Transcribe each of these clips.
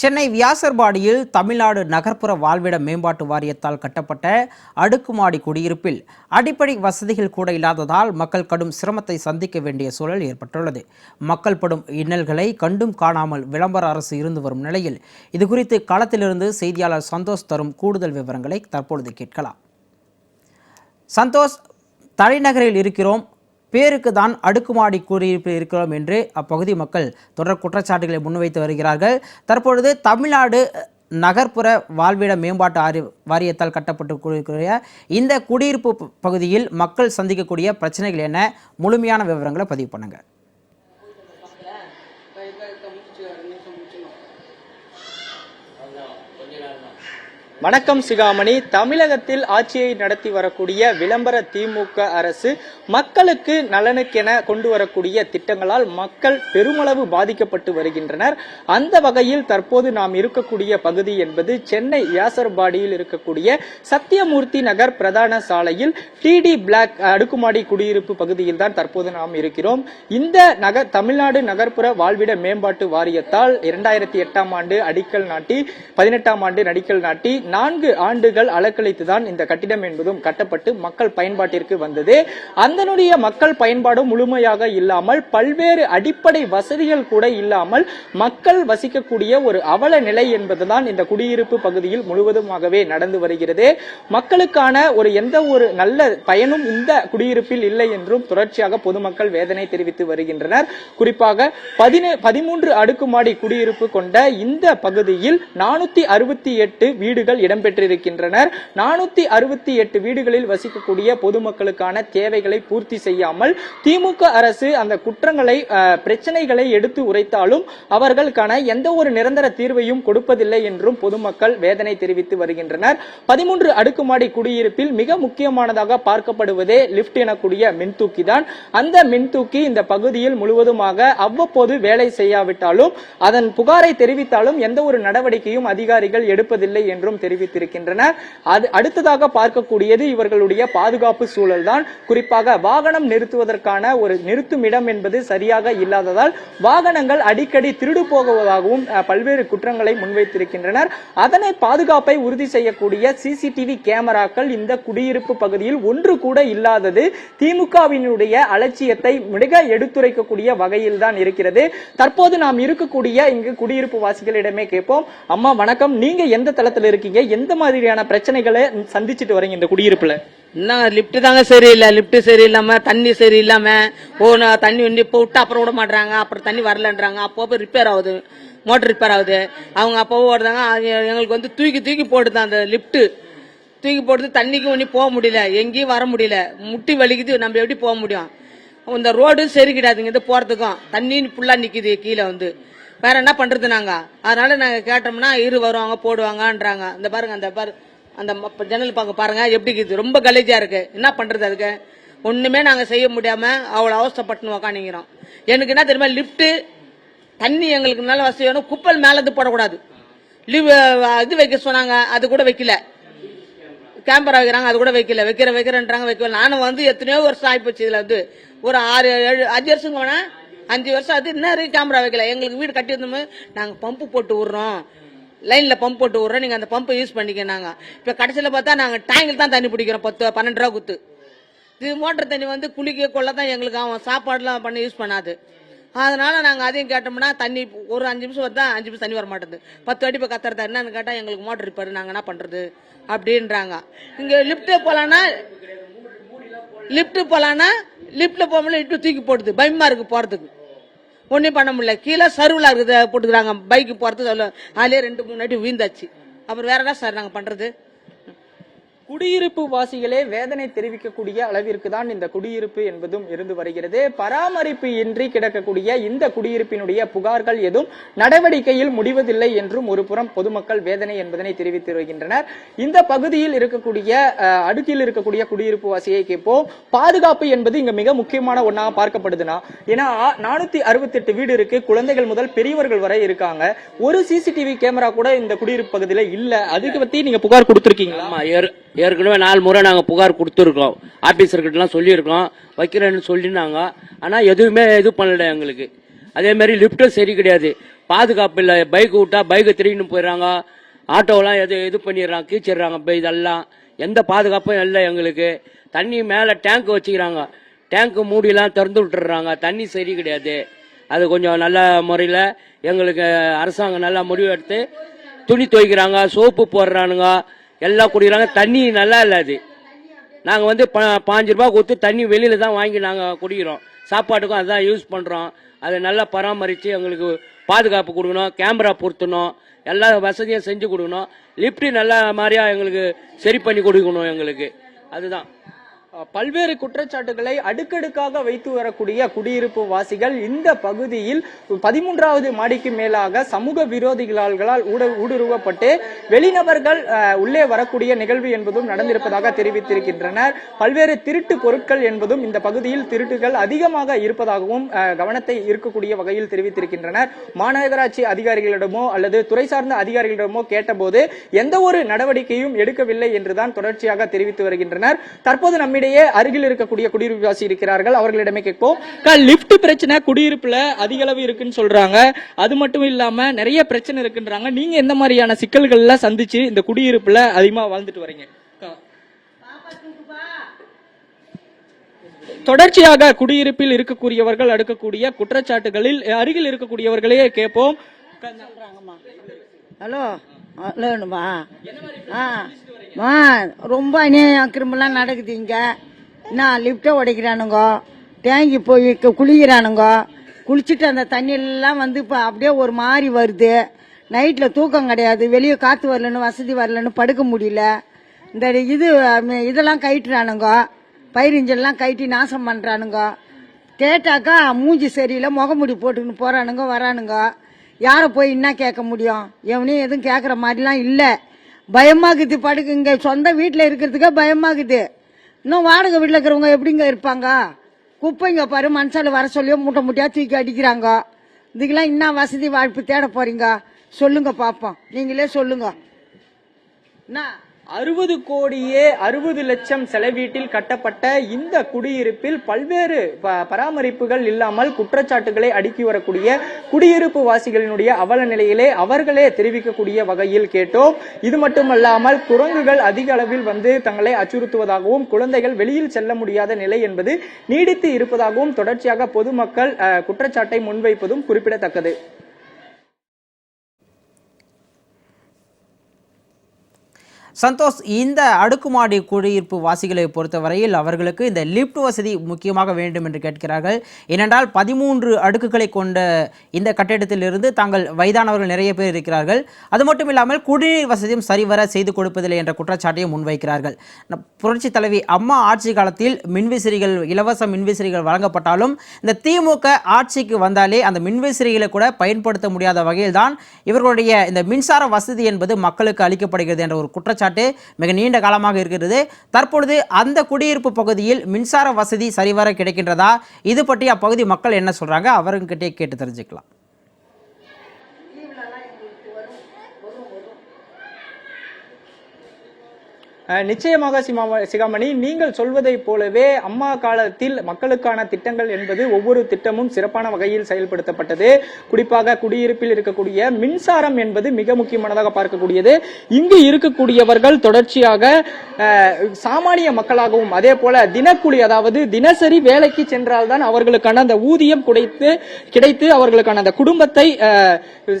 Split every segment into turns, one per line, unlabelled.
சென்னை வியாசர்பாடியில் தமிழ்நாடு நகர்ப்புற வாழ்விட மேம்பாட்டு வாரியத்தால் கட்டப்பட்ட அடுக்குமாடி குடியிருப்பில் அடிப்படை வசதிகள் கூட இல்லாததால் மக்கள் கடும் சிரமத்தை சந்திக்க வேண்டிய சூழல் ஏற்பட்டுள்ளது. மக்கள் படும் இன்னல்களை கண்டும் காணாமல் விளம்பர அரசு இருந்து வரும் நிலையில் இதுகுறித்து களத்திலிருந்து செய்தியாளர் சந்தோஷ் தரும் கூடுதல் விவரங்களை தற்பொழுது கேட்கலாம். சந்தோஷ் தலைநகரில் இருக்கிறோம். பேருக்கு தான் அடுக்குமாடி குடியிருப்பில் இருக்கிறோம் என்று அப்பகுதி மக்கள் தொடர் குற்றச்சாட்டுகளை முன்வைத்து வருகிறார்கள். தற்பொழுது தமிழ்நாடு நகர்ப்புற வாழ்விட மேம்பாட்டு ஆரி வாரியத்தால் கட்டப்பட்டு கூடிய இந்த குடியிருப்பு பகுதியில் மக்கள் சந்திக்கக்கூடிய பிரச்சனைகள் என்ன? முழுமையான விவரங்களை பதிவு பண்ணுங்கள்
வணக்கம் சிகாமணி. தமிழகத்தில் ஆட்சியை நடத்தி வரக்கூடிய விளம்பர திமுக அரசு மக்களுக்கு நலனுக்கென கொண்டு வரக்கூடிய திட்டங்களால் மக்கள் பெருமளவு பாதிக்கப்பட்டு வருகின்றனர். அந்த வகையில் தற்போது நாம் இருக்கக்கூடிய பகுதி என்பது சென்னை வியாசர்பாடியில் இருக்கக்கூடிய சத்தியமூர்த்தி நகர் பிரதான சாலையில் டிடி பிளாக் அடுக்குமாடி குடியிருப்பு பகுதியில் தான் தற்போது நாம் இருக்கிறோம். இந்த நகர் தமிழ்நாடு நகர்ப்புற வாழ்விட மேம்பாட்டு வாரியத்தால் இரண்டாயிரத்தி எட்டாம் ஆண்டு அடிக்கல் நாட்டி பதினெட்டாம் ஆண்டு நடிக்கல் நாட்டி நான்கு ஆண்டுகள் அலக்கழித்துதான் இந்த கட்டிடம் என்பதும் கட்டப்பட்டு மக்கள் பயன்பாட்டிற்கு வந்தது. அதனுடைய மக்கள் பயன்பாடும் முழுமையாக இல்லாமல் பல்வேறு அடிப்படை வசதிகள் கூட இல்லாமல் மக்கள் வசிக்கக்கூடிய ஒரு அவல நிலை என்பதுதான் இந்த குடியிருப்பு பகுதியில் முழுவதுமாகவே நடந்து வருகிறது. மக்களுக்கான ஒரு எந்த ஒரு நல்ல பயனும் இந்த குடியிருப்பில் இல்லை என்றும் தொடர்ச்சியாக பொதுமக்கள் வேதனை தெரிவித்து வருகின்றனர். குறிப்பாக பதினே பதிமூன்று அடுக்குமாடி குடியிருப்பு கொண்ட இந்த பகுதியில் நானூத்தி அறுபத்தி எட்டு வீடுகள் இடம்பெற்றிருக்கின்றனர். நானூத்தி அறுபத்தி எட்டு வீடுகளில் வசிக்கக்கூடிய பொதுமக்களுக்கான தேவைகளை பூர்த்தி செய்யாமல் திமுக அரசு அந்த குற்றங்களை பிரச்சனைகளை எடுத்து உரைத்தாலும் அவர்களுக்கான எந்த ஒரு நிரந்தர தீர்வையும் கொடுப்பதில்லை என்றும் பொதுமக்கள் வேதனை தெரிவித்து வருகின்றனர். பதிமூன்று அடுக்குமாடி குடியிருப்பில் மிக முக்கியமானதாக பார்க்கப்படுவதே லிப்ட் எனக்கூடிய மின்தூக்கி தான். அந்த மின்தூக்கி இந்த பகுதியில் முழுவதுமாக அவ்வப்போது வேலை செய்யாவிட்டாலும் அதன் புகாரை தெரிவித்தாலும் எந்த ஒரு நடவடிக்கையும் அதிகாரிகள் எடுப்பதில்லை என்றும் தெரிவித்திருக்கின்றனர் அது அடுத்ததாக பார்க்கக்கூடியது இவர்களுடைய பாதுகாப்பு சூழல் தான் குறிப்பாக வாகனம் நிறுத்துவதற்கான ஒரு நிறுத்தும் இடம் என்பது சரியாக இல்லாததால் வாகனங்கள் அடிக்கடி திருடு போகுவதாகவும் பல்வேறு குற்றங்களை முன்வைத்திருக்கின்றனர். அதனை பாதுகாப்பை உறுதி செய்யக்கூடிய சிசிடிவி கேமராக்கள் இந்த குடியிருப்பு பகுதியில் ஒன்று கூட இல்லாதது திமுகவினுடைய அலட்சியத்தை மிக எடுத்துரைக்கக்கூடிய வகையில் தான் இருக்கிறது. தற்போது நாம் இருக்கக்கூடிய இங்கு குடியிருப்பு வாசிகளிடமே கேட்போம். அம்மா வணக்கம். நீங்க எந்த தளத்தில் இருக்கீங்க? எந்த மாதிரியான பிரச்சனைகளை சந்திச்சுட்டு வரீங்க இந்த குடியிருப்புல?
என்ன லிப்ட் தாங்க சரியில்லை லிப்ட் சரியில்லாம தண்ணி சரியில்லாம போன தண்ணி வந்து இப்போ விட்டு அப்புறம் விட மாட்டாங்க அப்புறம் தண்ணி வரலன்றாங்க அப்போ ரிப்பேர் ஆகுது மோட்டர் ரிப்பேர் ஆகுது. அவங்க அப்போ ஓடுறாங்க எங்களுக்கு வந்து தூக்கி தூக்கி போட்டுதான் அந்த லிஃப்ட்டு தூக்கி போட்டு தண்ணிக்கு ஒன்றும் போக முடியல எங்கேயும் வர முடியல. முட்டி வலிக்குது நம்ம எப்படி போக முடியும்? இந்த ரோடும் சரி கிடையாதுங்க இது போகிறதுக்கும் தண்ணி ஃபுல்லாக நிற்கிது கீழே வந்து. வேற என்ன பண்றது நாங்க? அதனால நாங்க கேட்டோம்னா இரு வருவாங்க போடுவாங்கன்றாங்க. இந்த பாருங்க அந்த பாரு அந்த ம- ஜன்னல் பக்கம் பாருங்க எப்படி இருக்குது? ரொம்ப கலேஜா இருக்கு. என்ன பண்றது அதுக்கு? ஒண்ணுமே நாங்க செய்ய முடியாம அவ்வளவு அவஸ்தைப்பட்டு உக்காணிக்கிறோம் எனக்கு என்ன தெரியுமா லிப்ட் தண்ணி எங்களுக்கு நல்ல வசதி வேணும். குப்பல் மேல இருந்து போடக்கூடாது லீவ் இது வைக்க சொன்னாங்க அது கூட வைக்கல. கேமரா வைக்கிறாங்க அது கூட வைக்கல. வைக்கிற வைக்கிறேன்றாங்க வைக்கல. நானும் வந்து எத்தனையோ வருஷம் ஆயிப்போச்சு இதுல வந்து. ஒரு ஆறு ஏழு அஞ்சு வருஷம் போனா அஞ்சு வருஷம் அது இன்னும் வரைக்கும் கேமரா வைக்கல. எங்களுக்கு வீடு கட்டி இருந்தோமே நாங்கள் பம்பு போட்டு விடுறோம். லைனில் பம்ப் போட்டு விடுறோம். நீங்கள் அந்த பம்பை யூஸ் பண்ணிக்க நாங்கள் இப்போ கடைசியில் பார்த்தா நாங்கள் டேங்கில் தான் தண்ணி பிடிக்கிறோம். பத்து பன்னெண்டு ரூபா குத்து. இது மோட்டர் தண்ணி வந்து குளிக்க கொள்ள தான் எங்களுக்கு அவன் சாப்பாடுலாம் பண்ணி யூஸ் பண்ணாது. அதனால நாங்கள் அதையும் கேட்டோம்னா தண்ணி ஒரு அஞ்சு நிமிஷம் வருதா அஞ்சு நிமிஷம் தண்ணி வர மாட்டேது பத்து அடி இப்போ கத்துறதா என்னன்னு கேட்டால் எங்களுக்கு மோட்டர் ரிப்பேர் நாங்கள் என்ன பண்ணுறது அப்படின்றாங்க. இங்கே லிஃப்ட்டு போகலான்னா லிஃப்ட்டு போகலான்னா லிஃப்ட்டில் போகும்போது லிஃப்ட்டு தூக்கி போடுது. பயமாக இருக்குது போகிறதுக்கு ஒன்றும் பண்ண முடியல. கீழே சருவில் இருக்குது போட்டுக்கிறாங்க. பைக்கு போகிறது சொல்ல அதுலேயே ரெண்டு மூணு அடி வீழ்ந்தாச்சு. அப்புறம் வேற என்ன சார் நாங்கள் பண்ணுறது
குடியிருப்பு வாசிகளே வேதனை தெரிவிக்கக்கூடிய அளவிற்கு தான் இந்த குடியிருப்பு என்பதும் இருந்து வருகிறது. பராமரிப்பு இன்றி கிடக்கக்கூடிய இந்த குடியிருப்பினுடைய புகார்கள் எதுவும் நடவடிக்கையில் முடிவதில்லை என்றும் ஒரு புறம் பொதுமக்கள் வேதனை என்பதனை தெரிவித்து வருகின்றனர். இந்த பகுதியில் இருக்கக்கூடிய அடுக்கில் இருக்கக்கூடிய குடியிருப்பு வாசியை கேட்போம். பாதுகாப்பு என்பது இங்க மிக முக்கியமான ஒன்னாக பார்க்கப்படுதுன்னா ஏன்னா நானூத்தி அறுபத்தெட்டு வீடு இருக்கு. குழந்தைகள் முதல் பெரியவர்கள் வரை இருக்காங்க. ஒரு சிசிடிவி கேமரா கூட இந்த குடியிருப்பு பகுதியில இல்ல. அதுக்கு பத்தி நீங்க புகார் கொடுத்திருக்கீங்களா?
ஏற்கனவே நாலு முறை நாங்கள் புகார் கொடுத்துருக்கோம் ஆஃபீஸர்கிட்டலாம் சொல்லியிருக்கோம் வைக்கிறேன்னு சொல்லினாங்க ஆனால் எதுவுமே இது பண்ணல எங்களுக்கு. அதே மாதிரி சரி கிடையாது. பாதுகாப்பு இல்லை. பைக் விட்டால் பைக்கை திருடின்னு போயிடுறாங்க. ஆட்டோலாம் எது இது பண்ணிடுறாங்க. கீச்சிடுறாங்க. இப்போ இதெல்லாம் எந்த பாதுகாப்பும் இல்லை எங்களுக்கு. தண்ணி மேலே டேங்க் வச்சுக்கிறாங்க. டேங்க்கு மூடிலாம் திறந்து விட்டுறாங்க தண்ணி சரி கிடையாது. அது கொஞ்சம் நல்ல முறையில் எங்களுக்கு அரசாங்கம் நல்லா முடிவு எடுத்து துணி துவைக்கிறாங்க. சோப்பு போடுறானுங்க. எல்லாம் குடிக்கிறாங்க. தண்ணி நல்லா இல்லை அது. நாங்கள் வந்து ப பாஞ்சு ரூபா கொடுத்து தண்ணி வெளியில் தான் வாங்கி நாங்கள் குடிக்கிறோம். சாப்பாட்டுக்கும் அதுதான் யூஸ் பண்ணுறோம் அதை நல்லா பராமரித்து எங்களுக்கு பாதுகாப்பு கொடுக்கணும். கேமரா பொருத்தணும். எல்லா வசதியும் செஞ்சு கொடுக்கணும். லிஃப்ட்டு நல்ல மாதிரியா எங்களுக்கு சரி பண்ணி கொடுக்கணும் எங்களுக்கு. அதுதான்.
பல்வேறு குற்றச்சாட்டுகளை அடுக்கடுக்காக வைத்து வரக்கூடிய குடியிருப்பு வாசிகள் இந்த பகுதியில் பதிமூன்றாவது மாடிக்கு மேலாக சமூக விரோதிகளால் ஊடுருவப்பட்டு வெளிநபர்கள் உள்ளே வரக்கூடிய நிகழ்வு என்பதும் நடந்திருப்பதாக தெரிவித்திருக்கின்றனர். பல்வேறு திருட்டு பொருட்கள் என்பதும் இந்த பகுதியில் திருட்டுகள் அதிகமாக இருப்பதாகவும் கவனத்தை இருக்கக்கூடிய வகையில் தெரிவித்திருக்கின்றனர். மாநகராட்சி அதிகாரிகளிடமோ அல்லது துறை சார்ந்த அதிகாரிகளிடமோ கேட்டபோது எந்த ஒரு நடவடிக்கையும் எடுக்கவில்லை என்றுதான் தொடர்ச்சியாக தெரிவித்து வருகின்றனர். தற்போது நம்மிடையே அருகில் இருக்கக்கூடிய குடியிருப்புவாசி இருக்கிறார்கள். அவர்களிடமே கேட்போம். லிப்ட் பிரச்சனை குடியிருப்புல அதிக அளவு இருக்குன்னு சொல்றாங்க. அது மட்டும் இல்லாம நிறைய பிரச்சனை இருக்குன்றாங்க. நீங்க எந்த மாதிரியான சிக்கல்கள்ல சந்திச்சு இந்த குடியிருப்புல அதிகமா வாழ்ந்துட்டு வரீங்க. தொடர்ச்சியாக குடியிருப்பில் இருக்கக்கூடியவர்கள் அடுக்கக்கூடிய குற்றச்சாட்டுகளில் அருகில் இருக்கக்கூடியவர்களே கேட்போம்.
ஹலோ. வேணுமா ஆ மா ரொம்ப அநியாயம். கிரும்பெல்லாம் நடக்குது இங்கே. என்ன லிஃப்ட்டை உடைக்கிறானுங்க? டேங்கி போய் குளிக்கிறானுங்கோ குளிக்கிறானுங்க? குளிச்சுட்டு அந்த தண்ணியெல்லாம் வந்து இப்போ அப்படியே ஒரு மாதிரி வருது. நைட்டில் தூக்கம் கிடையாது. வெளியே காற்று வரலன்னு வசதி வரலன்னு படுக்க முடியல. இந்த இது இதெல்லாம் கயிட்டுறானுங்க. பயிரிஞ்செல்லாம் கயிட்டி நாசம் பண்ணுறானுங்க கேட்டாக்கா மூஞ்சி சரியில்லை முகமுடி போட்டுக்கின்னு போகிறானுங்கோ வரானுங்க. யாரை போய் என்ன கேட்க முடியும்? எவனையும் எதுவும் கேட்குற மாதிரிலாம் இல்லை. பயமாகுது படுக்கு. இங்கே சொந்த வீட்டில் இருக்கிறதுக்கே பயமாகுது. இன்னும் வாடகை வீட்டில் இருக்கிறவங்க எப்படிங்க இருப்பாங்க? குப்பைங்க பாரு மனசால் வர சொல்லியோ மூட்டை மூட்டையாக தூக்கி அடிக்கிறாங்க. இதுக்கெல்லாம் என்ன வசதி வாய்ப்பு தேட போகிறீங்க சொல்லுங்க பார்ப்போம் நீங்களே சொல்லுங்க. என்ன
அறுபது கோடியே அறுபது லட்சம் செலவீட்டில் கட்டப்பட்ட இந்த குடியிருப்பில் பல்வேறு ப- பராமரிப்புகள் இல்லாமல் குற்றச்சாட்டுகளை அடுக்கி வரக்கூடிய குடியிருப்பு வாசிகளினுடைய அவல நிலையிலே அவர்களே தெரிவிக்கக்கூடிய வகையில் கேட்டோம். இது மட்டுமல்லாமல் குரங்குகள் அதிக அளவில் வந்து தங்களை அச்சுறுத்துவதாகவும் குழந்தைகள் வெளியில் செல்ல முடியாத நிலை என்பது நீடித்து இருப்பதாகவும் தொடர்ச்சியாக பொதுமக்கள் குற்றச்சாட்டை முன்வைப்பதும் குறிப்பிடத்தக்கது.
சந்தோஷ் இந்த அடுக்குமாடி குடியிருப்பு வாசிகளை பொறுத்தவரையில் அவர்களுக்கு இந்த லிஃப்ட் வசதி முக்கியமாக வேண்டும் என்று கேட்கிறார்கள். ஏனென்றால் பதிமூன்று அடுக்குகளை கொண்ட இந்த கட்டிடத்திலிருந்து தாங்கள் வயதானவர்கள் நிறைய பேர் இருக்கிறார்கள். அது மட்டும் இல்லாமல் குடிநீர் வசதியும் சரிவர செய்து கொடுப்பதில்லை என்ற குற்றச்சாட்டையும் முன்வைக்கிறார்கள். புரட்சி தலைவி அம்மா ஆட்சி காலத்தில் மின்விசிறிகள் இலவச மின்விசிறிகள் வழங்கப்பட்டாலும் இந்த திமுக ஆட்சிக்கு வந்தாலே அந்த மின்விசிறிகளை கூட பயன்படுத்த முடியாத வகையில் தான் இவர்களுடைய இந்த மின்சார வசதி என்பது மக்களுக்கு அளிக்கப்படுகிறது என்ற ஒரு குற்றச்சாட்டு மிக நீண்ட காலமாக இருக்கிறது. தற்பொழுது அந்த குடியிருப்பு பகுதியில் மின்சார வசதி சரிவர கிடைக்கின்றதா? இது பற்றி அப்பகுதி மக்கள் என்ன சொல்றாங்க? அவருங்கிட்டே கேட்டு தெரிஞ்சுக்கலாம்.
நிச்சயமாக சிகாமணி நீங்கள் சொல்வதைப் போலவே அம்மா காலத்தில் மக்களுக்கான திட்டங்கள் என்பது ஒவ்வொரு திட்டமும் சிறப்பான வகையில் செயல்படுத்தப்பட்டது. குறிப்பாக குடியிருப்பில் இருக்கக்கூடிய மின்சாரம் என்பது மிக முக்கியமானதாக பார்க்கக்கூடியது. இங்கு இருக்கக்கூடியவர்கள் தொடர்ச்சியாக சாமானிய மக்களாகவும் அதே போல தினக்கூலி அதாவது தினசரி வேலைக்கு சென்றால்தான் அவர்களுக்கான அந்த ஊதியம் குடைத்து கிடைத்து அவர்களுக்கான அந்த குடும்பத்தை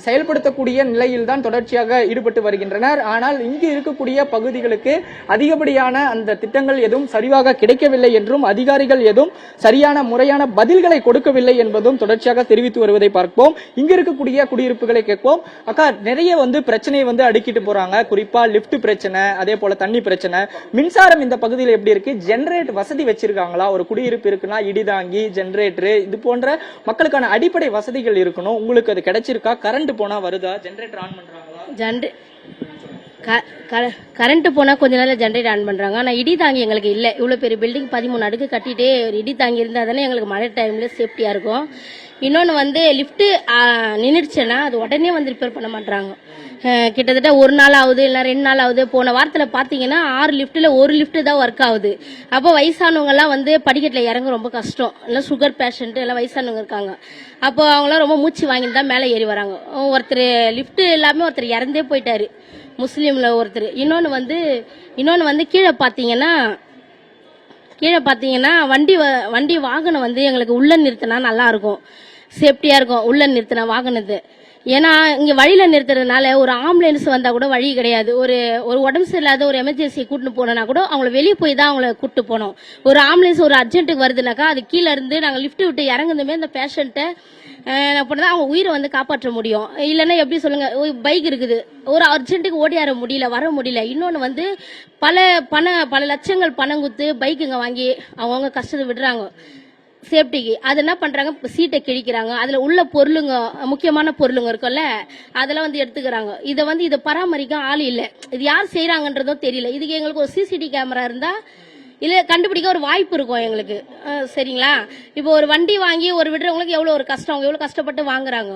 செயல்படுத்தக்கூடிய நிலையில் தான் தொடர்ச்சியாக ஈடுபட்டு வருகின்றனர். ஆனால் இங்கு இருக்கக்கூடிய பகுதிகளுக்கு அதிகப்படியான அந்த திட்டங்கள் எதுவும் சரிவாக கிடைக்கவில்லை என்றும் அதிகாரிகள் எதுவும் சரியான முறையான பதில்களை கொடுக்கவில்லை என்பதும் தொடர்ச்சியாக தெரிவித்து வருவதை பார்ப்போம். இங்க இருக்கக்கூடிய குடியிருப்புகளை கேட்போம். அக்கா நிறைய வந்து பிரச்சனையை வந்து அடுக்கிட்டு போறாங்க. குறிப்பா லிஃப்ட் பிரச்சனை அதே போல தண்ணி பிரச்சனை. மின்சாரம் இந்த பகுதியில் எப்படி இருக்கு? ஜென்ரேட் வசதி வச்சிருக்காங்களா? ஒரு குடியிருப்பு இருக்குன்னா இடிதாங்கி ஜென்ரேட்டர் இது போன்ற மக்களுக்கான அடிப்படை வசதிகள் இருக்கணும். உங்களுக்கு அது கிடைச்சிருக்கா? கரண்ட் போனா வருதா? ஜென்ரேட்டர் ஆன் பண்றாங்களா?
க கரண்ட் போனால் கொஞ்ச நேரம் ஜென்ரேட் ஆன் பண்ணுறாங்க ஆனால் இடி தாங்கி எங்களுக்கு இல்லை. இவ்வளோ பெரிய பில்டிங் பதிமூணு அடுக்கு கட்டிட்டே ஒரு இடி தாங்கி இருந்தால் தானே எங்களுக்கு மழை டைமில் சேஃப்டியாக இருக்கும். இன்னொன்று வந்து லிஃப்ட்டு நின்றுச்சுன்னா அது உடனே வந்து ரிப்பேர் பண்ண மாட்டாங்க கிட்டத்தட்ட ஒரு நாள் ஆகுது இல்லை ரெண்டு நாள் ஆகுது. போன வாரத்தில் பார்த்தீங்கன்னா ஆறு லிஃப்ட்டில் ஒரு லிஃப்ட்டு தான் ஒர்க் ஆகுது. அப்போ வயசானவங்கலாம் வந்து படிக்கட்டில் இறங்க ரொம்ப கஷ்டம். இல்லை சுகர் பேஷண்ட்டு எல்லாம் வயசானவங்க இருக்காங்க. அப்போ அவங்களாம் ரொம்ப மூச்சு வாங்கிட்டு தான் மேலே ஏறி வராங்க. ஒருத்தர் லிஃப்ட்டு இல்லாமல் ஒருத்தர் இறந்தே போயிட்டாரு. முஸ்லீமில் ஒருத்தர். இன்னொன்று வந்து இன்னொன்று வந்து கீழே பார்த்தீங்கன்னா கீழே பார்த்தீங்கன்னா வண்டி வ- வண்டி வாகனம் வந்து எங்களுக்கு உள்ள நிறுத்தினா நல்லா இருக்கும் சேஃப்டியா இருக்கும் உள்ள நிறுத்தின வாகனத்து ஏன்னா இங்கே வழியில் நிறுத்துறதுனால ஒரு ஆம்புலன்ஸ் வந்தால் கூட வழி கிடையாது. ஒரு ஒரு உடம்பு சரியில்லாத ஒரு எமர்ஜென்சி கூட்டின்னு போனோம்னா கூட அவங்கள வெளியே போய் தான் அவங்கள கூட்டு போனோம் ஒரு ஆம்புலன்ஸ் ஒரு அர்ஜென்ட்டுக்கு வருதுனாக்கா அது கீழே இருந்து நாங்கள் லிஃப்ட் விட்டு இறங்குதுமே அந்த பேஷண்ட்டை அப்படிதான் அவங்க உயிரை வந்து காப்பாற்ற முடியும். இல்லைன்னா எப்படி சொல்லுங்க பைக் இருக்குது. ஒரு அர்ஜென்ட்டுக்கு ஓடியார முடியல வர முடியல. இன்னொன்று வந்து பல பண பல லட்சங்கள் பணம் கொடுத்து பைக்குங்க வாங்கி அவங்கவுங்க கஷ்டத்தை விடுறாங்க. சேஃப்டிக்கு அது என்ன பண்ணுறாங்க சீட்டை கிழிக்கிறாங்க. அதில் உள்ள பொருளுங்க முக்கியமான பொருளுங்க இருக்கும்ல அதெல்லாம் வந்து எடுத்துக்கிறாங்க. இதை வந்து இதை பராமரிக்க ஆள் இல்லை. இது யார் செய்கிறாங்கன்றதும் தெரியல. இதுக்கு எங்களுக்கு ஒரு சிசிடி கேமரா இருந்தால் இல்லை கண்டுபிடிக்க ஒரு வாய்ப்பு இருக்கும் எங்களுக்கு. சரிங்களா? இப்போ ஒரு வண்டி வாங்கி ஒரு விடுறவங்களுக்கு எவ்வளோ ஒரு கஷ்டம் அவங்க எவ்வளோ கஷ்டப்பட்டு வாங்குறாங்க?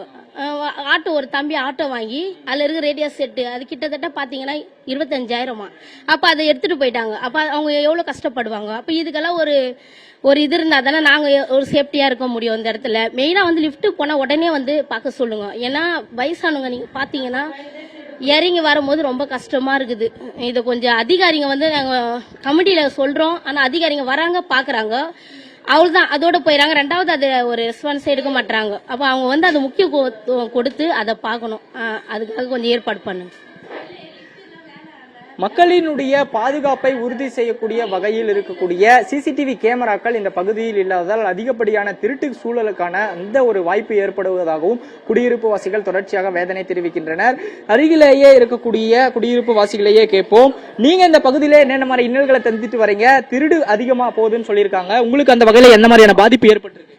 ஆட்டோ ஒரு தம்பி ஆட்டோ வாங்கி அதில் இருக்க ரேடியோ செட்டு அது கிட்டத்தட்ட பார்த்தீங்கன்னா இருபத்தஞ்சாயிரமா. அப்போ அதை எடுத்துகிட்டு போயிட்டாங்க. அப்போ அவங்க எவ்வளோ கஷ்டப்படுவாங்க? அப்போ இதுக்கெல்லாம் ஒரு ஒரு இது இருந்தால் தானே நாங்கள் ஒரு சேஃப்டியாக இருக்க முடியும் இந்த இடத்துல. மெயினாக வந்து லிஃப்ட்டு போனால் உடனே வந்து பார்க்க சொல்லுங்க. ஏன்னா வயசானவங்க நீங்கள் பார்த்தீங்கன்னா இறங்கி வரும்போது ரொம்ப கஷ்டமாக இருக்குது. இதை கொஞ்சம் அதிகாரிங்க வந்து நாங்கள் கமிட்டியில் சொல்கிறோம் ஆனால் அதிகாரிங்க வராங்க பாக்குறாங்க. அவ்வளவுதான் அதோட போயிடறாங்க ரெண்டாவது அது ஒரு ரெஸ்பான்ஸ் எடுக்க மாட்டுறாங்க அப்போ அவங்க வந்து அது முக்கியத்துவம் கொடுத்து அதை பார்க்கணும். அதுக்காக கொஞ்சம் ஏற்பாடு பண்ணுங்க.
மக்களினுடைய பாதுகாப்பை உறுதி செய்யக்கூடிய வகையில் இருக்கக்கூடிய சிசிடிவி கேமராக்கள் இந்த பகுதியில் இல்லாததால் அதிகப்படியான திருட்டு சூழலுக்கான அந்த ஒரு வாய்ப்பு ஏற்படுவதாகவும் குடியிருப்பு வாசிகள் தொடர்ச்சியாக வேதனை தெரிவிக்கின்றனர். அருகிலேயே இருக்கக்கூடிய குடியிருப்பு வாசிகளையே கேட்போம். நீங்க இந்த பகுதியிலே என்னென்ன மாதிரி இன்னல்களை தந்துட்டு வரீங்க? திருடு அதிகமா போகுதுன்னு சொல்லியிருக்காங்க. உங்களுக்கு அந்த வகையில என்ன மாதிரியான பாதிப்பு ஏற்பட்டிருக்கு?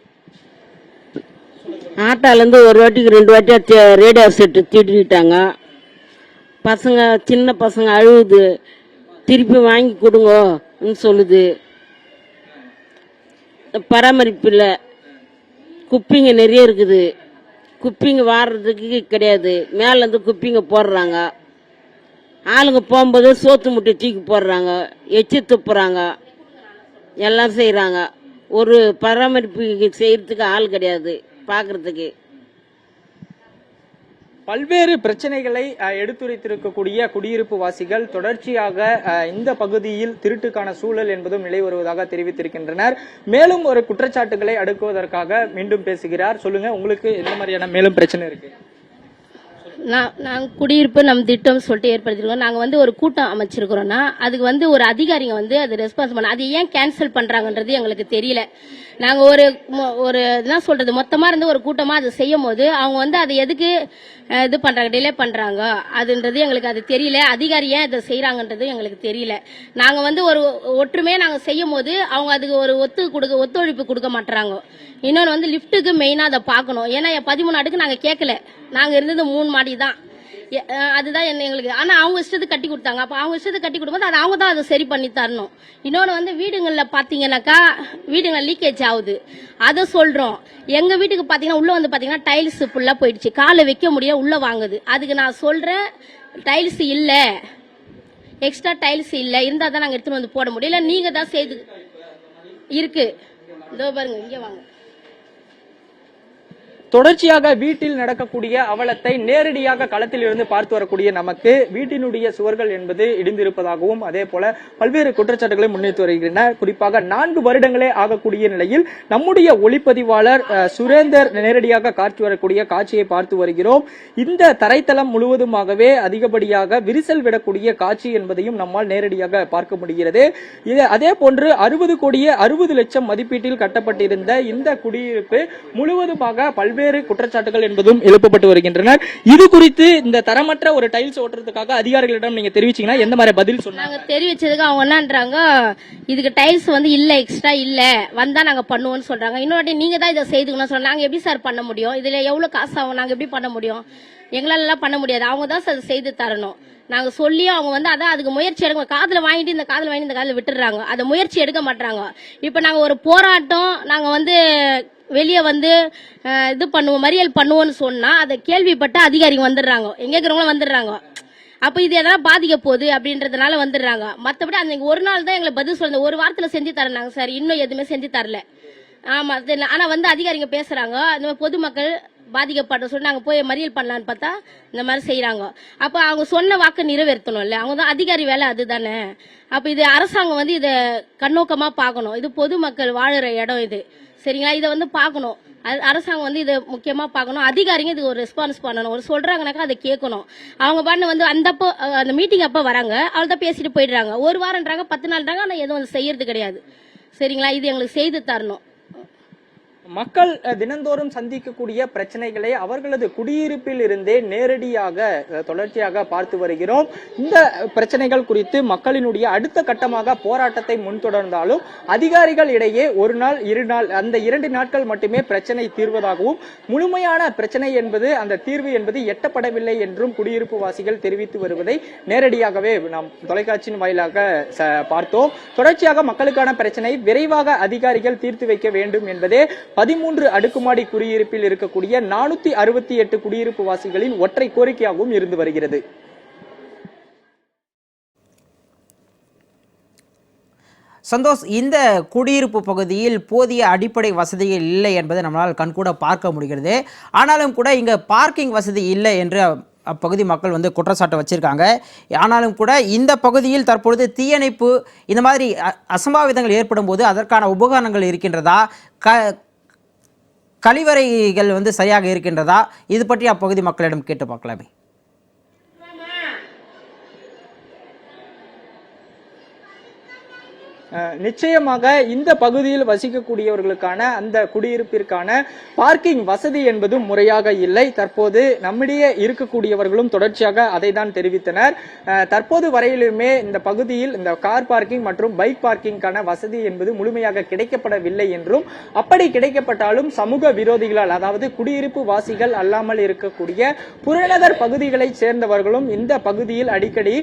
ஆட்டாலேருந்து ஒரு வாட்டிக்கு ரெண்டு வாட்டி ரேடியோ செட்டு திருடிட்டாங்க பசங்க சின்ன பசங்க அழுகுது திருப்பி வாங்கி கொடுங்கன்னு சொல்லுது. பராமரிப்பு இல்லை. குப்பிங்க நிறைய இருக்குது. குப்பிங்க வாடுறதுக்கு கிடையாது. மேலேருந்து குப்பிங்க போடுறாங்க. ஆளுங்க போகும்போது சோத்து முட்டை தூக்கி போடுறாங்க. எச்சி துப்புறாங்க. எல்லாம் செய்கிறாங்க ஒரு பராமரிப்பு செய்கிறதுக்கு ஆள் கிடையாது. பார்க்குறதுக்கு
பல்வேறு பிரச்சனைகளை எடுத்துரைத்திருக்கக்கூடிய குடியிருப்பு வாசிகள் தொடர்ச்சியாக இந்த பகுதியில் திருட்டுக்கான சூழல் என்பதும் நிலை வருவதாக தெரிவித்திருக்கின்றனர். மேலும் ஒரு குற்றச்சாட்டுகளை அடுக்குவதற்காக மீண்டும் பேசுகிறார். சொல்லுங்க உங்களுக்கு எந்த மாதிரியான மேலும் பிரச்சனை இருக்கு?
நான் நாங்கள் குடியிருப்பு நம் திட்டம் சொல்லிட்டு ஏற்படுத்திருக்கோம். நாங்கள் வந்து ஒரு கூட்டம் அமைச்சிருக்கிறோம்னா அதுக்கு வந்து ஒரு அதிகாரிங்க வந்து அது ரெஸ்பான்ஸ் பண்ண அது ஏன் கேன்சல் பண்ணுறாங்கன்றது எங்களுக்கு தெரியல. நாங்கள் ஒரு மொ- ஒரு இதுதான் சொல்றது மொத்தமா இருந்து ஒரு கூட்டமா அது செய்யும் போது அவங்க வந்து அதை எதுக்கு இது பண்றாங்க டிலே பண்றாங்க அதுன்றது எங்களுக்கு அது தெரியல. அதிகாரி ஏன் இதை செய்யறாங்கன்றது எங்களுக்கு தெரியல. நாங்க வந்து ஒரு ஒற்றுமையா நாங்க செய்யும் போது அவங்க அதுக்கு ஒரு ஒத்து கொடுக்க ஒத்துழைப்பு கொடுக்க மாட்டாங்க இன்னொன்று வந்து லிஃப்ட்டுக்கு மெயினாக அதை பார்க்கணும். ஏன்னா பதிமூணு அடுக்கு நாங்கள் கேட்கல. நாங்கள் இருந்தது மூணு மாடி தான் அதுதான் என்ன எங்களுக்கு. ஆனால் அவங்க இஷ்டத்துக்கு கட்டி கொடுத்தாங்க. அப்போ அவங்க இஷ்டத்துக்கு கட்டி கொடுக்கும்போது அது அவங்க தான் அதை சரி பண்ணி தரணும். இன்னொன்று வந்து வீடுங்களில் பார்த்தீங்கன்னாக்கா வீடுங்களில் லீக்கேஜ் ஆகுது. அதை சொல்கிறோம் எங்கள் வீட்டுக்கு பார்த்தீங்கன்னா உள்ளே வந்து பார்த்தீங்கன்னா டைல்ஸ் ஃபுல்லாக போயிடுச்சு. காலை வைக்க முடியாது உள்ளே வாங்குது. அதுக்கு நான் சொல்கிறேன் டைல்ஸ் இல்லை. எக்ஸ்ட்ரா டைல்ஸ் இல்லை. இருந்தால் தான் நாங்கள் எடுத்துன்னு வந்து போட முடியல நீங்கள் தான் செய்து இருக்கு. இதோ பாருங்க இங்கே வாங்க.
தொடர்ச்சியாக வீட்டில் நடக்கக்கூடிய அவலத்தை நேரடியாக களத்தில் இருந்து பார்த்து வரக்கூடிய நமக்கு வீட்டினுடைய சுவர்கள் என்பது இடிந்திருப்பதாகவும் அதே போல பல்வேறு குற்றச்சாட்டுகளை முன்வைத்து வருகின்றன. குறிப்பாக நான்கு வருடங்களே ஆகக்கூடிய நிலையில் நம்முடைய ஒளிப்பதிவாளர் சுரேந்தர் நேரடியாக காட்சி வரக்கூடிய காட்சியை பார்த்து வருகிறோம். இந்த தரைத்தளம் முழுவதுமாகவே அதிகப்படியாக விரிசல் விடக்கூடிய காட்சி என்பதையும் நம்மால் நேரடியாக பார்க்க முடிகிறது. இது அதே போன்று அறுபது கோடியே அறுபது லட்சம் மதிப்பீட்டில் கட்டப்பட்டிருந்த இந்த குடியிருப்பு முழுவதுமாக பல்வேறு குற்றச்சாட்டுகள் என்பதும் எழுப்பப்பட்டு வருகின்றன இது குறித்து இந்த தரமற்ற ஒரு டைல்ஸ் ஓட்டுறதுக்காக அதிகாரிகளிடம் நீங்க தெரிவிச்சீங்கன்னா எந்த மாதிரி பதில் சொன்னாங்க?
தெரிவிச்சதுக்கு அவங்க என்னன்றாங்க இதுக்கு டைல்ஸ் வந்து இல்ல எக்ஸ்ட்ரா இல்ல வந்தா நாங்க பண்ணுவோம்னு சொல்றாங்க. இன்னொரு நீங்க தான் இதை செய்துக்கணும் சொல்றாங்க நாங்க எப்படி சார் பண்ண முடியும்? இதுல எவ்வளவு காசு ஆகும்? நாங்க எப்படி பண்ண முடியும்? எங்களால எல்லாம் பண்ண முடியாது. அவங்க தான் சார் செய்து தரணும். நாங்க சொல்லியும் அவங்க வந்து அதான் அதுக்கு முயற்சி எடுக்க காதுல வாங்கிட்டு இந்த காதுல வாங்கி இந்த காதுல விட்டுறாங்க. அதை முயற்சி எடுக்க மாட்டாங்க இப்ப நாங்க ஒரு போராட்டம் நாங்க வந்து வெளியே வந்து இது பண்ணுவோம் மறியல் பண்ணுவோம்னு சொன்னால் அதை கேள்விப்பட்ட அதிகாரிங்க வந்துடுறாங்க. எங்கே இருக்கிறவங்களும் வந்துடுறாங்க. அப்போ இது எதனா பாதிக்க போகுது அப்படின்றதுனால வந்துடுறாங்க. மற்றபடி அந்த ஒரு நாள் தான் எங்களை பதில் சொல்லுங்க ஒரு வாரத்தில் செஞ்சு தரேனாங்க சார். இன்னும் எதுவுமே செஞ்சு தரல. ஆமாம் ஆனால் வந்து அதிகாரிங்க பேசுகிறாங்க இந்த மாதிரி பொதுமக்கள் பாதிக்கப்பட்ட சொல்லி நாங்கள் போய் மறியல் பண்ணலான்னு பார்த்தா இந்த மாதிரி செய்கிறாங்க அப்போ அவங்க சொன்ன வாக்கு நிறைவேற்றணும்ல. அவங்க தான் அதிகாரி வேலை அதுதானே. அப்போ இது அரசாங்கம் வந்து இதை கண்ணோக்கமாக பார்க்கணும். இது பொதுமக்கள் வாழுற இடம் இது. சரிங்களா? இதை வந்து பார்க்கணும். அது- அரசாங்கம் வந்து இதை முக்கியமாக பார்க்கணும். அதிகாரிங்க இதுக்கு ஒரு ரெஸ்பான்ஸ் பண்ணணும். ஒரு சொல்கிறாங்கனாக்கா அதை கேட்கணும். அவங்க பாட்டு வந்து அந்தப்போ அந்த மீட்டிங் அப்போ வராங்க. அவள் தான் பேசிட்டு போயிடுறாங்க. ஒரு வாரம்ன்றாங்க பத்து நாள்ன்றாங்க ஆனால் எதுவும் வந்து செய்யறது கிடையாது. சரிங்களா? இது எங்களுக்கு செய்து தரணும்.
மக்கள் தினந்தோறும் சந்திக்கக்கூடிய பிரச்சனைகளை அவர்களது குடியிருப்பில் இருந்தே நேரடியாக தொடர்ச்சியாக பார்த்து வருகிறோம். இந்த பிரச்சனைகள் குறித்து மக்களினுடைய அடுத்த கட்டமாக போராட்டத்தை முன்தொடர்ந்தாலும் அதிகாரிகள் இடையே ஒரு நாள் இரு நாள் அந்த இரண்டு நாட்கள் மட்டுமே பிரச்சனை தீர்வதாகவும் முழுமையான பிரச்சனை என்பது அந்த தீர்வு என்பது எட்டப்படவில்லை என்றும் குடியிருப்பு வாசிகள் தெரிவித்து வருவதை நேரடியாகவே நாம் தொலைக்காட்சியின் வாயிலாக ச- பார்த்தோம். தொடர்ச்சியாக மக்களுக்கான பிரச்சனை விரைவாக அதிகாரிகள் தீர்த்து வைக்க வேண்டும் என்பதே பதிமூன்று அடுக்குமாடி குடியிருப்பில் இருக்கக்கூடிய நானூத்தி அறுபத்தி எட்டு குடியிருப்பு வாசிகளின் ஒற்றை கோரிக்கையாகவும் இருந்து வருகிறது.
சந்தோஷ் இந்த குடியிருப்பு பகுதியில் போதிய அடிப்படை வசதிகள் இல்லை என்பதை நம்மளால் கண்கூட பார்க்க முடிகிறது. ஆனாலும் கூட இங்கே பார்க்கிங் வசதி இல்லை என்று அப்பகுதி மக்கள் வந்து குற்றச்சாட்டு வச்சுருக்காங்க. ஆனாலும் கூட இந்த பகுதியில் தற்பொழுது தீயணைப்பு இந்த மாதிரி அ- அசம்பாவிதங்கள் ஏற்படும் போது அதற்கான உபகரணங்கள் இருக்கின்றதா? க கழிவறைகள் வந்து சரியாக இருக்கின்றதா? இது பற்றி அப்பகுதி மக்களிடம் கேட்டு பார்க்கலாமே.
நிச்சயமாக இந்த பகுதியில் வசிக்கக்கூடியவர்களுக்கான அந்த குடியிருப்பிற்கான பார்க்கிங் வசதி என்பதும் முறையாக இல்லை. தற்போது நம்மிடையே இருக்கக்கூடியவர்களும் தொடர்ச்சியாக அதை தான் தெரிவித்தனர் தற்போது வரையிலுமே இந்த பகுதியில் இந்த கார் பார்க்கிங் மற்றும் பைக் பார்க்கிங்கான வசதி என்பது முழுமையாக கிடைக்கப்படவில்லை என்றும் அப்படி கிடைக்கப்பட்டாலும் சமூக விரோதிகளால் அதாவது குடியிருப்பு வாசிகள் அல்லாமல் இருக்கக்கூடிய புறநகர் பகுதிகளைச் சேர்ந்தவர்களும் இந்த பகுதியில் அடிக்கடி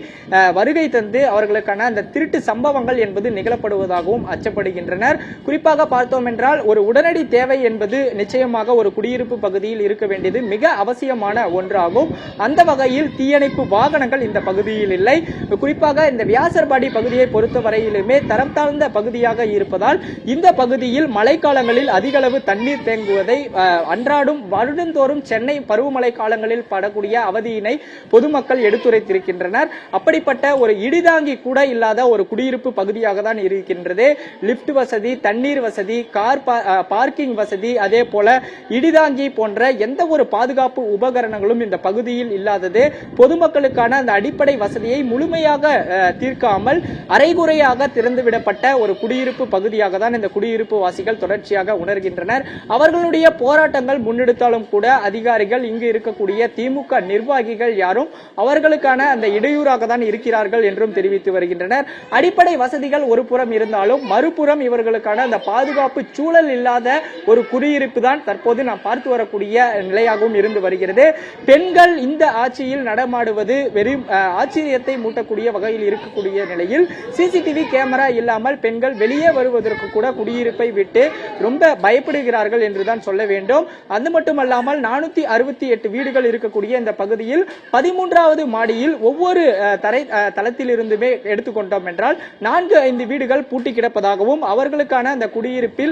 வருகை தந்து அவர்களுக்கான அந்த திருட்டு சம்பவங்கள் என்பது நிகழப்படுவதாகவும் அச்சப்படுகின்றனர். குறிப்பாக பார்த்தோம் என்றால் ஒரு உடனடி தேவை என்பது நிச்சயமாக ஒரு குடியிருப்பு பகுதியில் இருக்க வேண்டியது மிக அவசியமான ஒன்றாகும். அந்த வகையில் தீயணைப்பு வாகனங்கள் இந்த பகுதியில் இல்லை. குறிப்பாக இந்த வியாசர்பாடி பகுதியை பொறுத்தவரையிலுமே தரம் தாழ்ந்த பகுதியாக இருப்பதால் இந்த பகுதியில் மழைக்காலங்களில் அதிக அளவு தண்ணீர் தேங்குவதை அன்றாடும் வருடந்தோறும் சென்னை பருவமழை காலங்களில் படக்கூடிய அவதியினை பொதுமக்கள் எடுத்துரைத்திருக்கின்றனர். அப்படிப்பட்ட ஒரு இடிதாங்கி கூட இல்லாத ஒரு குடியிருப்பு பகுதியாக தான் இருக்கின்றது லிப்ட் வசதி தண்ணீர் வசதி கார் பார்க்கிங் வசதி அதே போல இடிதாங்கி போன்ற எந்த ஒரு பாதுகாப்பு உபகரணங்களும் இந்த பகுதியில் இல்லாதது. பொதுமக்களுக்கான அந்த அடிப்படை வசதியை முழுமையாக தீர்க்காமல் அரைகுறையாக திறந்துவிடப்பட்ட ஒரு குடியிருப்பு பகுதியாக தான் இந்த குடியிருப்பு வாசிகள் தொடர்ச்சியாக உணர்கின்றனர். அவர்களுடைய போராட்டங்கள் முன்னெடுத்தாலும் கூட அதிகாரிகள் இங்கு இருக்கக்கூடிய திமுக நிர்வாகிகள் யாரும் அவர்களுக்கான அந்த இடையூறாக தான் இருக்கிறார்கள் என்றும் தெரிவித்து வருகின்றனர். அடிப்படை வசதிகள் ஒரு புறம் இருந்தாலும் மறுபுறம் இவர்களுக்கான அந்த பாதுகாப்பு சூழல் இல்லாத ஒரு குடியிருப்பு தான் தற்போது நாம் பார்த்து வரக்கூடிய நிலையாகவும் இருந்து வருகிறது. பெண்கள் இந்த ஆட்சியில் நடமாடுவது வெறும் ஆச்சரியத்தை மூட்டக்கூடிய வகையில் இருக்கக்கூடிய நிலையில் சிசிடிவி கேமரா இல்லாமல் பெண்கள் வெளியே வருவதற்கு கூட குடியிருப்பை விட்டு ரொம்ப பயப்படுகிறார்கள் என்றுதான் சொல்ல வேண்டும். அது மட்டுமல்லாமல் நானூத்தி அறுபத்தி எட்டு வீடுகள் இருக்கக்கூடிய இந்த பகுதியில் பதிமூன்றாவது மாடியில் ஒவ்வொரு தரை தளத்திலிருந்துமே எடுத்துக்கொண்டோம் என்றால் நான்கு ஐந்து வீடு வீடுகள் பூட்டி கிடப்பதாகவும் அவர்களுக்கான அந்த குடியிருப்பில்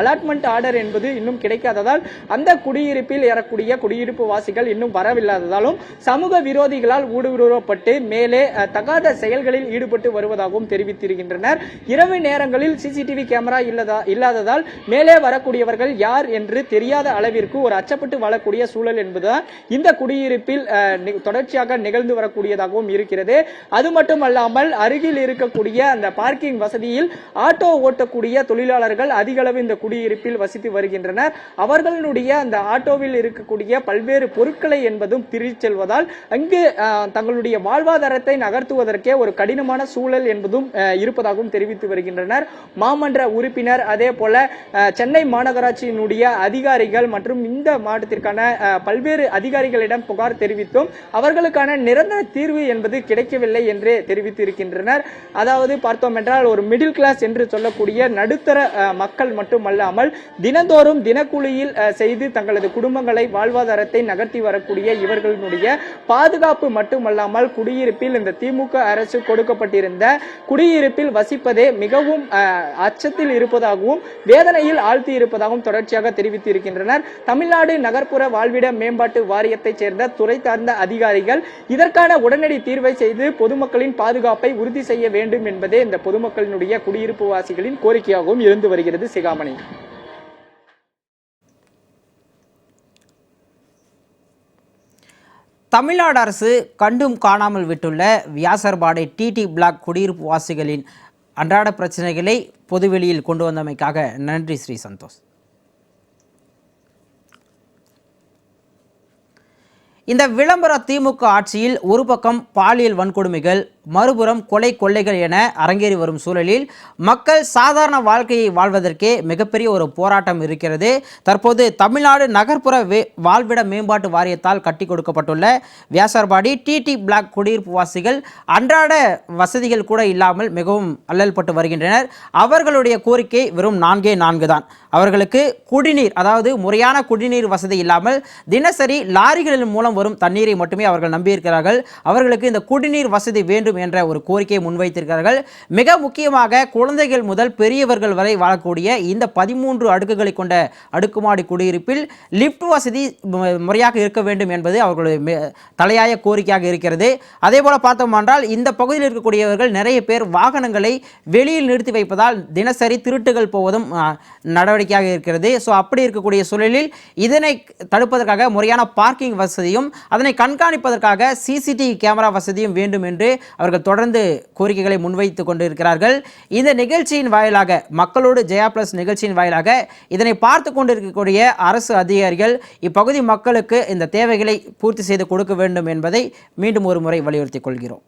அலாட்மெண்ட் ஆர்டர் என்பது இன்னும் கிடைக்காததால் அந்த குடியிருப்பில் ஏறக்கூடிய குடியிருப்பு வாசிகள் இன்னும் வரவில்லாததாலும் சமூக விரோதிகளால் ஊடுருவப்பட்டு மேலே தகாத செயல்களில் ஈடுபட்டு வருவதாகவும் தெரிவித்திருக்கின்றனர். இரவு நேரங்களில் சிசிடிவி கேமரா இல்லதா இல்லாததால் மேலே வரக்கூடியவர்கள் யார் என்று தெரியாத அளவிற்கு ஒரு அச்சப்பட்டு வாழக்கூடிய சூழல் என்பதுதான் இந்த குடியிருப்பில் தொடர்ச்சியாக நிகழ்ந்து வரக்கூடியதாகவும் இருக்கிறது. அது மட்டுமல்லாமல் அருகில் இருக்கக்கூடிய அந்த பார்க்கிங் பார்க்கிங் வசதியில் ஆட்டோ ஓட்டக்கூடிய தொழிலாளர்கள் அதிக அளவு இந்த குடியிருப்பில் வசித்து வருகின்றனர். அவர்களுடைய அந்த ஆட்டோவில் இருக்கக்கூடிய பல்வேறு பொருட்களை என்பதும் திருடிச் செல்வதால் அங்கு தங்களுடைய வாழ்வாதாரத்தை நகர்த்துவதற்கே ஒரு கடினமான சூழல் என்பதும் இருப்பதாகவும் தெரிவித்து வருகின்றனர். மாமன்ற உறுப்பினர் அதே போல சென்னை மாநகராட்சியினுடைய அதிகாரிகள் மற்றும் இந்த மாவட்டத்திற்கான பல்வேறு அதிகாரிகளிடம் புகார் தெரிவித்தும் அவர்களுக்கான நிரந்தர தீர்வு என்பது கிடைக்கவில்லை என்று தெரிவித்து இருக்கின்றனர் அதாவது பார்த்தோம் என்றால் ஆனால் ஒரு மிடில் கிளாஸ் என்று சொல்லக்கூடிய நடுத்தர மக்கள் மட்டுமல்லாமல் தினந்தோறும் தினக்கூலியில் செய்து தங்களது குடும்பங்களை வாழ்வாதாரத்தை நகர்த்தி வரக்கூடிய இவர்களுடைய பாதுகாப்பு மட்டுமல்லாமல் குடியிருப்பில் இந்த திமுக அரசு கொடுக்கப்பட்டிருந்த குடியிருப்பில் வசிப்பதே மிகவும் அச்சத்தில் இருப்பதாகவும் வேதனையில் ஆழ்த்தி இருப்பதாகவும் தொடர்ச்சியாக தெரிவித்து இருக்கின்றனர் தமிழ்நாடு நகர்ப்புற வாழ்விட மேம்பாட்டு வாரியத்தைச் சேர்ந்த துறை சார்ந்த அதிகாரிகள் இதற்கான உடனடி தீர்வை செய்து பொதுமக்களின் பாதுகாப்பை உறுதி செய்ய வேண்டும் என்பதே இந்த பொதுமக்கள் பொதுமக்களினுடைய குடியிருப்பு வாசிகளின் கோரிக்கையாகவும் இருந்து வருகிறது சிகாமணி.
தமிழ்நாடு அரசு கண்டும் காணாமல் விட்டுள்ள வியாசர்பாடை டிடி பிளாக் குடியிருப்பு வாசிகளின் அன்றாட பிரச்சனைகளை பொதுவெளியில் கொண்டு வந்தமைக்காக நன்றி ஸ்ரீ சந்தோஷ். இந்த விளம்பர திமுக ஆட்சியில் ஒரு பக்கம் பாலியல் வன்கொடுமைகள் மறுபுறம் கொலை கொள்ளைகள் என அரங்கேறி வரும் சூழலில் மக்கள் சாதாரண வாழ்க்கையை வாழ்வதற்கே மிகப்பெரிய ஒரு போராட்டம் இருக்கிறது. தற்போது தமிழ்நாடு நகர்ப்புற வே வாழ்விட மேம்பாட்டு வாரியத்தால் கட்டி கொடுக்கப்பட்டுள்ள வியாசர்பாடி டிடி பிளாக் குடியிருப்பு வாசிகள் அன்றாட வசதிகள் கூட இல்லாமல் மிகவும் அல்லல்பட்டு வருகின்றனர். அவர்களுடைய கோரிக்கை வெறும் நான்கே நான்கு தான். அவர்களுக்கு குடிநீர் அதாவது முறையான குடிநீர் வசதி இல்லாமல் தினசரி லாரிகளின் மூலம் வரும் தண்ணீரை மட்டுமே அவர்கள் நம்பியிருக்கிறார்கள். அவர்களுக்கு இந்த குடிநீர் வசதி வேண்டும் என்ற ஒரு கோரிக்கையை முன்வைத்திருக்கிறார்கள். மிக முக்கியமாக குழந்தைகள் முதல் பெரியவர்கள் வரை வாழக்கூடிய இந்த பதிமூன்று அடுக்குகளை கொண்ட அடுக்குமாடி குடியிருப்பில் லிஃப்ட் வசதி முறையாக இருக்க வேண்டும் என்பது அவர்களுடைய தலையாய கோரிக்கையாக இருக்கிறது. அதே போல பார்த்தோமென்றால் இந்த பகுதியில் இருக்கக்கூடியவர்கள் நிறைய பேர் வாகனங்களை வெளியில் நிறுத்தி வைப்பதால் தினசரி திருட்டுகள் போவதும் நடவடிக்கையாக இருக்கிறது. ஸோ அப்படி இருக்கக்கூடிய சூழலில் இதனை தடுப்பதற்காக முறையான பார்க்கிங் வசதியும் அதனை கண்காணிப்பதற்காக சிசிடிவி கேமரா வசதியும் வேண்டும் என்று அவர்கள் தொடர்ந்து கோரிக்கைகளை முன்வைத்து கொண்டிருக்கிறார்கள். இந்த நிகழ்ச்சியின் வாயிலாக மக்களோடு ஜெயா பிளஸ் நிகழ்ச்சியின் வாயிலாக இதனை பார்த்து கொண்டிருக்கக்கூடிய அரசு அதிகாரிகள் இப்பகுதி மக்களுக்கு இந்த தேவைகளை பூர்த்தி செய்து கொடுக்க வேண்டும் என்பதை மீண்டும் ஒரு முறை வலியுறுத்திக் கொள்கிறோம்.